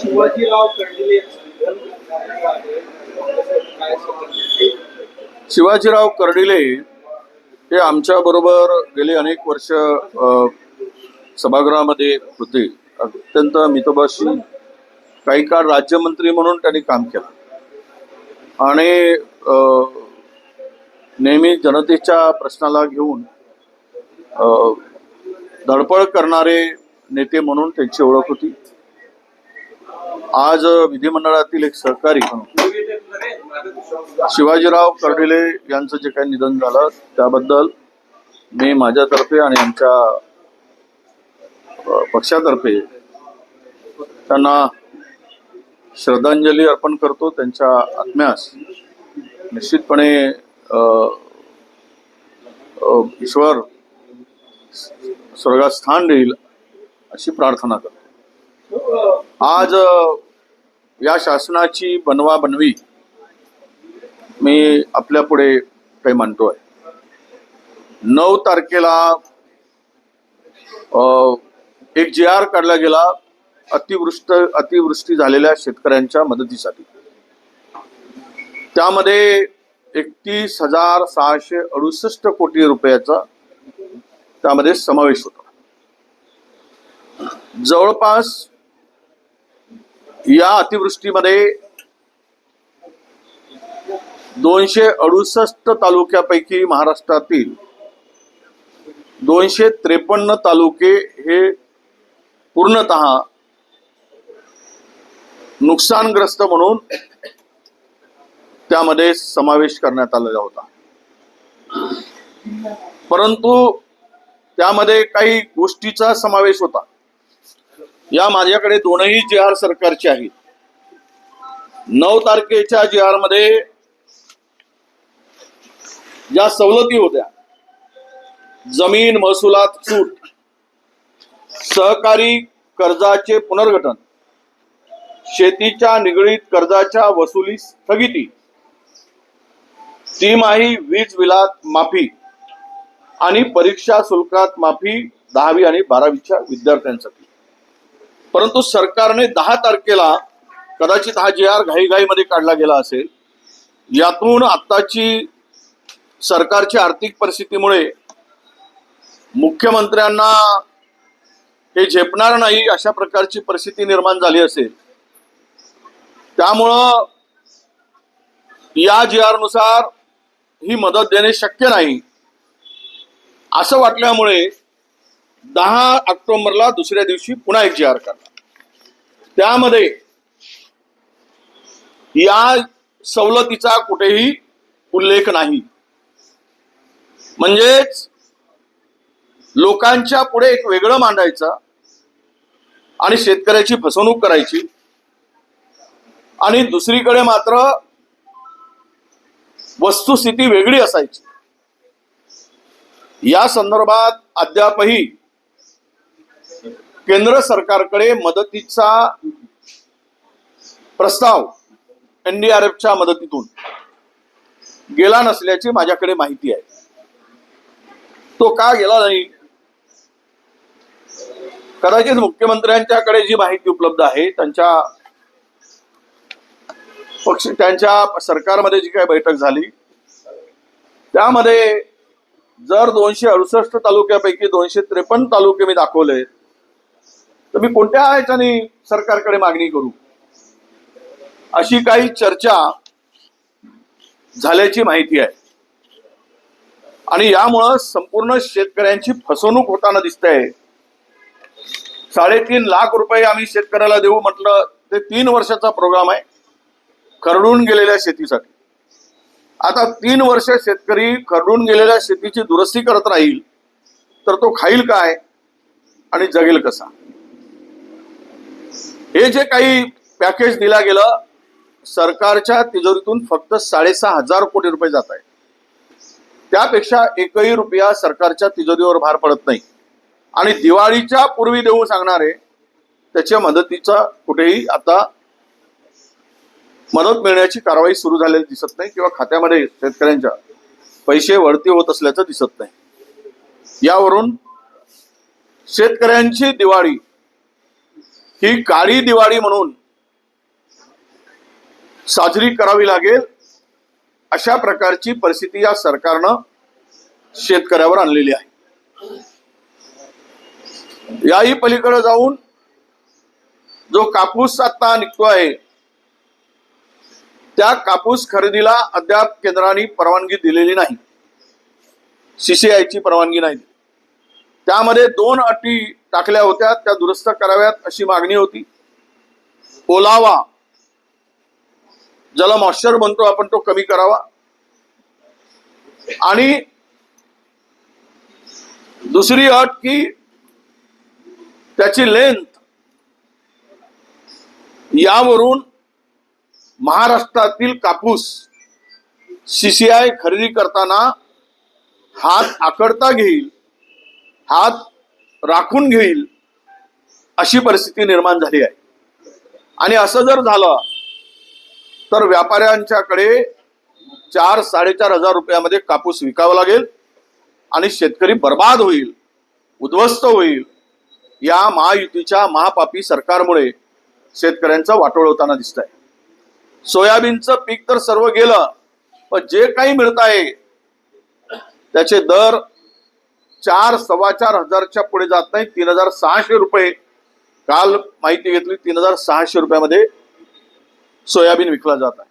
शिवाजीराव कर्डिले शिवाजीराव कर्डिले हे आमच्या बरोबर गेली अनेक वर्ष सभागृहामध्ये होते. अत्यंत मितभाषी काही काळ राज्यमंत्री म्हणून त्यांनी काम केलं. आणि नेहमी जनतेच्या प्रश्नाला घेऊन धडपड करणारे नेते म्हणून त्यांची ओळख होती. आज विधिमंडळातील एक सहकारी शिवाजीराव कर्डिले यांचं जे काही निधन झालं त्याबद्दल मी माझ्यातर्फे आणि आमच्या पक्षातर्फे त्यांना श्रद्धांजली अर्पण करतो. त्यांच्या आत्म्यास निश्चितपणे ईश्वर स्वर्गात स्थान देईल अशी प्रार्थना करतो. आज या शासनाची बनवा बनवी मी आपल्या पुढे काही म्हणतोय. नऊ तारखेला एक जी आर काढला गेला अतिवृष्ट अतिवृष्टी झालेल्या शेतकऱ्यांच्या मदतीसाठी. त्यामध्ये एकतीस हजार सहाशे अडुसष्ट कोटी रुपयाचा त्यामध्ये समावेश होता. जवळपास या अतिवृष्टीमध्ये दोनशे अडुसष्ट तालुक्यापैकी महाराष्ट्रातील दोनशे त्रेपन्न तालुके हे पूर्णत नुकसानग्रस्त म्हणून त्यामध्ये समावेश करण्यात आलेला होता. परंतु त्यामध्ये काही गोष्टीचा समावेश होता. या माझ्याकडे दोनही जे आर सरकारचे आहेत. नऊ तारखेच्या जे आरमध्ये ज्या सवलती होत्या जमीन महसुलात सूट सहकारी कर्जाचे पुनर्गठन शेतीच्या निगडीत कर्जाच्या वसुली स्थगिती तिमाही वीज बिलात माफी आणि परीक्षा शुल्कात माफी दहावी आणि बारावीच्या विद्यार्थ्यांसाठी. परंतु सरकारने दहा तारखेला कदाचित हा जे आर घाईघाईमध्ये काढला गेला असेल यातून आत्ताची सरकारची आर्थिक परिस्थितीमुळे मुख्यमंत्र्यांना हे झेपणार नाही अशा प्रकारची परिस्थिती निर्माण झाली असेल. त्यामुळं या जी आरनुसार ही मदत देणे शक्य नाही. असं वाटल्यामुळे दहा ऑक्टोबरला दुसऱ्या दिवशी पुन्हा एक जी आर काढला त्यामध्ये या सवलतीचा कुठेही उल्लेख नाही. म्हणजेच लोकांच्या पुढे एक वेगळं मांडायचं आणि शेतकऱ्याची फसवणूक करायची आणि दुसरीकडे मात्र वस्तुस्थिती वेगळी असायची. या संदर्भात अद्यापही केंद्र सरकारकडे मदतीचा प्रस्ताव एनडीआरएफच्या मदतीतून गेला नसल्याची माझ्याकडे माहिती आहे. तो का गेला नाही? कदाचित मुख्यमंत्र्यांच्याकडे जी माहिती उपलब्ध आहे त्यांच्या पक्ष त्यांच्या सरकारमध्ये जी काही बैठक झाली त्यामध्ये जर दोनशे अडुसष्ट तालुक्यापैकी दोनशे त्रेपन्न तालुके मी दाखवले तर मी कोणत्या ह्याच्याने सरकारकडे मागणी करू? अशी काही चर्चा झाल्याची माहिती आहे. आणि यामुळं संपूर्ण शेतकऱ्यांची फसवणूक होताना दिसते. साडेतीन लाख रुपये आम्ही शेतकऱ्याला देऊ म्हटलं ते तीन वर्षाचा प्रोग्राम आहे. खरडून गेलेल्या शेतीसाठी. आता तीन वर्ष शेतकरी खरडून गेलेल्या शेतीची दुरुस्ती करत राहील तर तो खाईल काय? आणि जगेल कसा? हे जे काही पॅकेज दिला गेलं सरकारच्या तिजोरीतून फक्त साडेसहा हजार कोटी रुपये जात आहे त्यापेक्षा एकही रुपया सरकारच्या तिजोरीवर भार पडत नाही. आणि दिवाळीच्या पूर्वी देऊ सांगणारे त्याच्या मदतीचा कुठेही आता मदत मिळण्याची कारवाई सुरू झालेली दिसत नाही किंवा खात्यामध्ये शेतकऱ्यांच्या पैसे वळती होत असल्याचं दिसत नाही. यावरून शेतकऱ्यांची दिवाळी ही काळी दिवाळी म्हणून साजरी करावी लागेल अशा प्रकारची परिस्थिती या सरकारनं शेतकऱ्यावर आणलेली आहे. याही पलीकडे जाऊन जो कापूस आता निघतो आहे त्या कापूस खरेदीला अद्याप केंद्राने परवानगी दिलेली नाही. सीसीआयची परवानगी नाही. त्यामध्ये दोन अटी टाकल्या होत्या त्या दुरुस्त कराव्यात अशी मागणी होती. ओलावा ज्याला मॉइश्चर म्हणतो आपण तो कमी करावा. आणि दुसरी अट की त्याची लेंथ यावरून महाराष्ट्रातील कापूस सीसीआय खरेदी करताना हात आकडता घेईल. हात राखून घेईल अशी परिस्थिती निर्माण झाली आहे. आणि असं जर झालं तर व्यापाऱ्यांच्याकडे चार साडेचार हजार रुपयामध्ये कापूस विकावा लागेल आणि शेतकरी बर्बाद होईल उद्ध्वस्त होईल. या महायुतीच्या महापापी सरकारमुळे शेतकऱ्यांचं वाटोळ होताना दिसत आहे सोयाबीनचं पीक तर सर्व गेलं पण जे काही मिळत आहे त्याचे दर चार सव्वा चार हजारच्या पुढे जात नाही. तीन हजार सहाशे रुपये. काल माहिती घेतली तीन हजार सहाशे रुपयामध्ये सोयाबीन विकला जात आहे.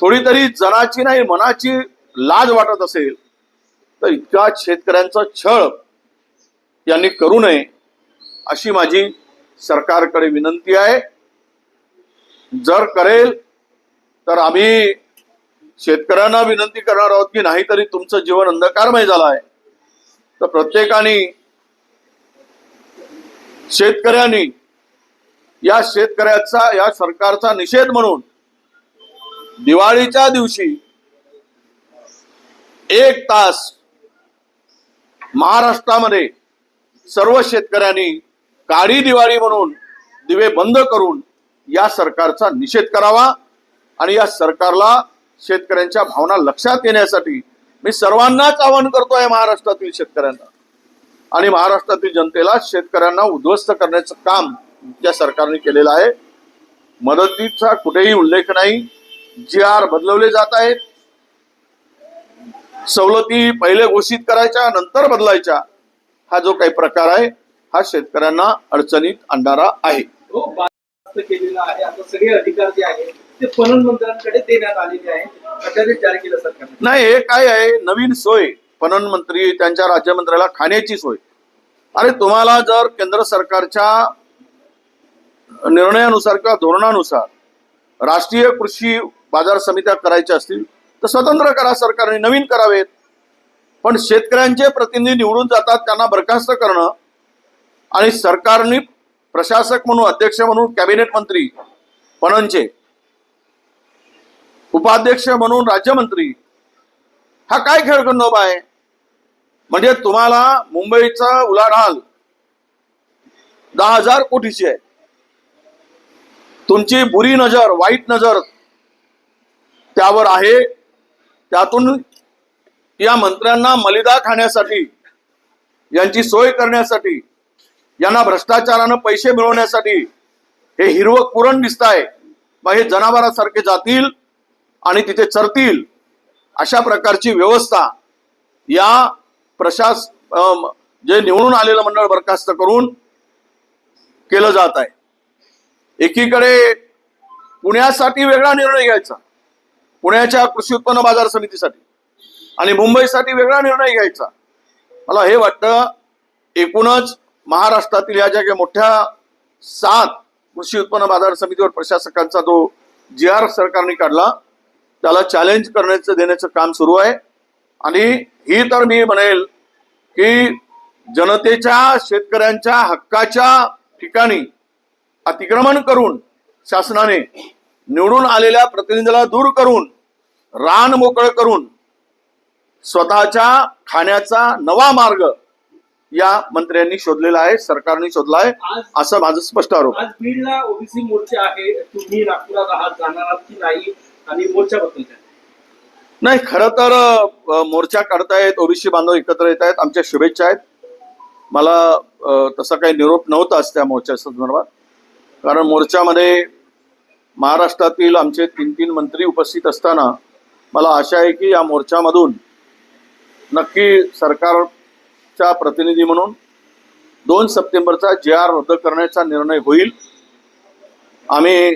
थोडी तरी जनाची नाही मनाची लाज वाटत असेल तर इतका शेतकऱ्यांचा छळ यांनी करू नये अशी माझी सरकारकडे विनंती आहे. जर करेल तर आम्ही शेतकऱ्यांना विनंती करणार आहोत की नाहीतरी तुमचं जीवन अंधकारमय झालं आहे. तर प्रत्येकाने शेतकऱ्यांनी या शेतकऱ्याचा या सरकारचा निषेध म्हणून दिवाळीच्या दिवशी एक तास महाराष्ट्रामध्ये सर्व शेतकऱ्यांनी काळी दिवाळी म्हणून दिवे बंद करून या सरकारचा निषेध करावा आणि या सरकारला शेतकऱ्यांच्या भावना लक्षात येण्यासाठी मी सर्वांनाच आवाहन करतोय महाराष्ट्रातील शेतकऱ्यांना. आणि महाराष्ट्रातील जनतेला शेतकऱ्यांना उद्ध्वस्त करण्याचं काम या सरकारने केलेलं आहे. मदतीचा कुठेही उल्लेख नाही. जी आर बदलवले जात आहेत. सवलती पहिले घोषित करायच्या नंतर बदलायच्या हा जो काही प्रकार आहे हा शेतकऱ्यांना अडचणीत आणणारा आहे. ते पणन मंत्र्यांकडे देण्यात आलेले आहे अध्यादेश जारी केला सरकारने. नाही हे काय आहे? नवीन सोय. पणन मंत्री त्यांच्या राज्यमंत्र्याला खाण्याची सोय. अरे तुम्हाला जर केंद्र सरकारच्या निर्णयानुसार किंवा धोरणानुसार राष्ट्रीय कृषी बाजार समित्या करायच्या असतील तर स्वतंत्र करा सरकारने नवीन करावेत. पण शेतकऱ्यांचे प्रतिनिधी निवडून जातात त्यांना बरखास्त करणं आणि सरकारने प्रशासक म्हणून अध्यक्ष म्हणून कॅबिनेट मंत्री पणनचे उपाध्यक्ष म्हणून राज्यमंत्री. हा काय खेळखंडोबा आहे? म्हणजे तुम्हाला मुंबईचा उलाढाल दहा हजार कोटीची आहे? तुमची बुरी नजर वाईट नजर त्यावर आहे. त्यातून या मंत्र्यांना मलिदा खाण्यासाठी यांची सोय करण्यासाठी यांना भ्रष्टाचारानं पैसे मिळवण्यासाठी हे हिरवं कुरण दिसत आहे मग हे जनावरांसारखे जातील. आणि तिथे चरतील अशा प्रकारची व्यवस्था या प्रशास जे निवडून आलेलं मंडळ बरखास्त करून केलं जात आहे. एकीकडे पुण्यासाठी वेगळा निर्णय घ्यायचा पुण्याच्या कृषी उत्पन्न बाजार समितीसाठी आणि मुंबईसाठी वेगळा निर्णय घ्यायचा. मला हे वाटतं एकूणच महाराष्ट्रातील या ज्या काही मोठ्या सात कृषी उत्पन्न बाजार समितीवर प्रशासकांचा जो जी आर सरकारने काढला त्याला चॅलेंज करण्याचं देण्याचं काम सुरू आहे. आणि ही तर मी म्हणेल की जनतेच्या शेतकऱ्यांच्या हक्काच्या ठिकाणी अतिक्रमण करून शासनाने निवडून आलेल्या प्रतिनिधीला दूर करून रान मोकळं करून स्वतःच्या खाण्याचा नवा मार्ग या मंत्र्यांनी शोधलेला आहे सरकारने शोधला आहे असं माझं स्पष्ट आरोप बीडला ओबीसी मोर्चा आहे. तुम्ही नागपुरात आहात जाणार की नाही? आणि मोर्चाबद्दल काय नाही खरं तर मोर्चा काढतायत ओबीसी बांधव एकत्र येत आहेत आमच्या शुभेच्छा आहेत. मला तसा काही निरोप नव्हताच त्या मोर्चा संदर्भात. कारण मोर्चामध्ये महाराष्ट्रातील आमचे तीन तीन मंत्री उपस्थित असताना मला आशा आहे की या मोर्चामधून नक्की सरकारच्या प्रतिनिधी म्हणून दोन सप्टेंबरचा जे आर रद्द करण्याचा निर्णय होईल. आम्ही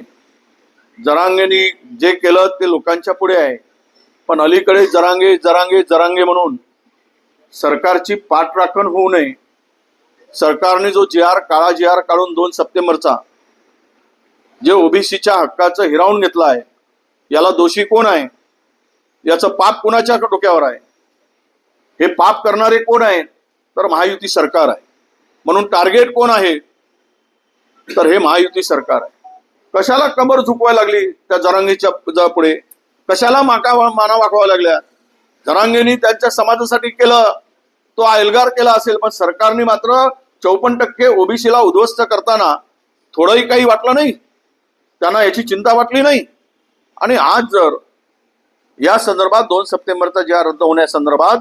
जरांगेनी जे केलं ते लोकांच्या पुढे आहे. पण अलीकडे जरांगे जरांगे जरांगे म्हणून सरकारची पाठराखण होऊ नये. सरकारने जो जी आर काळा जी आर काढून दोन सप्टेंबरचा जे ओबीसीच्या हक्काचं हिरावून घेतलं आहे याला दोषी कोण आहे? याचं पाप कोणाच्या डोक्यावर आहे? हे पाप करणारे कोण आहे? तर महायुती सरकार आहे. म्हणून टार्गेट कोण आहे? तर हे महायुती सरकार आहे. कशाला कमर झुकवायला लागली त्या जरांगीच्या ज- पुढे? कशाला माका माना वाकवायला लागल्या? जरांगींनी त्यांच्या समाजासाठी केलं तो एल्गार केला असेल पण सरकारने मात्र चौपन्न टक्के ओबीसीला उद्ध्वस्त करताना थोडंही काही वाटलं नाही. त्यांना याची चिंता वाटली नाही. आणि आज जर या संदर्भात दोन सप्टेंबरचा ज्या रद्द होण्यासंदर्भात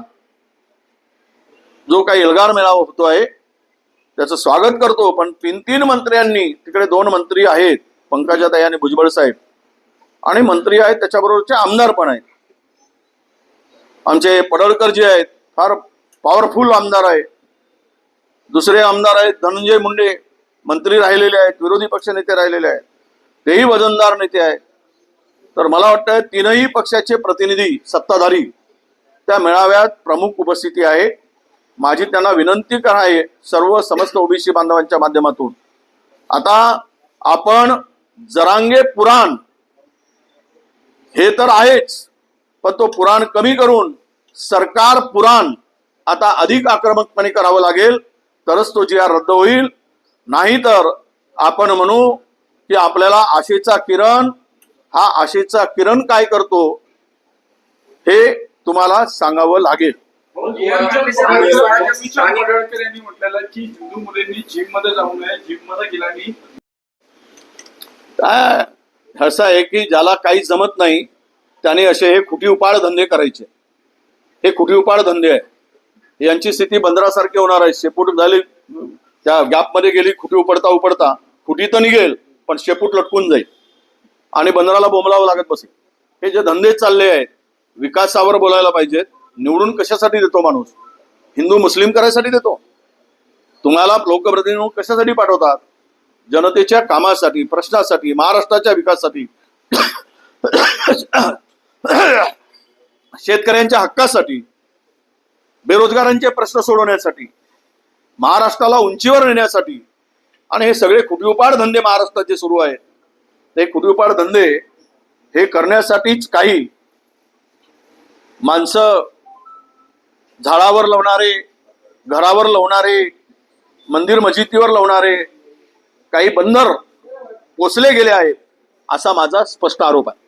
जो काही एल्गार मेळावा होतो आहे त्याचं स्वागत करतो पण तीन तीन मंत्र्यांनी तिकडे दोन मंत्री आहेत पंकजाताई आणि भुजबळ साहेब. आणि मंत्री आहेत त्याच्याबरोबरचे आमदार पण आहेत. आमचे पडळकर जे आहेत फार पॉवरफुल आमदार आहेत. दुसरे आमदार आहेत धनंजय मुंडे मंत्री राहिलेले आहेत विरोधी पक्ष नेते राहिलेले आहेत. तेही वजनदार नेते आहेत. तर मला वाटतं तीनही पक्षाचे प्रतिनिधी सत्ताधारी त्या मेळाव्यात प्रमुख उपस्थिती आहे. माझी त्यांना विनंती आहे सर्व समस्त ओबीसी बांधवांच्या माध्यमातून. आता आपण जरांगे पुराण. हे तर आहेच पण तो पुराण कमी करून सरकार पुराण आता अधिक आक्रमकपणे करावं लागेल तरच तो जी आर रद्द होईल. नाहीतर आपण म्हणू की आपल्याला आशेचा किरण हा आशेचा किरण काय करतो हे तुम्हाला सांगावं लागेल. म्हटलेलं की हिंदू मुलींनी जिममध्ये जाऊ नये जिममध्ये गेल्याने काय असं आहे की ज्याला काही जमत नाही त्याने असे हे खुटी उपाड धंदे करायचे. हे खुटी उपाड धंदे आहे. यांची स्थिती बंदरासारखी होणार आहे. शेपूट झाली त्या गॅपमध्ये गेली खुटी उपडता उपडता खुटी तर निघेल पण शेपूट लटकून जाईल. आणि बंदराला बोंबलावं लागत बसेल. हे जे धंदे चालले आहेत विकासावर बोलायला पाहिजेत. निवडून कशासाठी देतो माणूस? हिंदू मुस्लिम करायसाठी देतो? तुम्हाला लोकप्रतिनिधी कशासाठी पाठवतात? जनतेच्या कामासाठी प्रश्नासाठी महाराष्ट्राच्या विकासासाठी शेतकऱ्यांच्या हक्कासाठी बेरोजगारांचे प्रश्न सोडवण्यासाठी महाराष्ट्राला उंचीवर नेण्यासाठी आणि हे सगळे खुटीउपाड धंदे महाराष्ट्रात जे सुरू आहेत. ते खुटीउपाड धंदे हे करण्यासाठीच काही माणसं झाडावर लावणारे घरावर लावणारे मंदिर मस्जिदीवर लावणारे काही बंदर पोचले गेले आहेत असा माझा स्पष्ट आरोप आहे.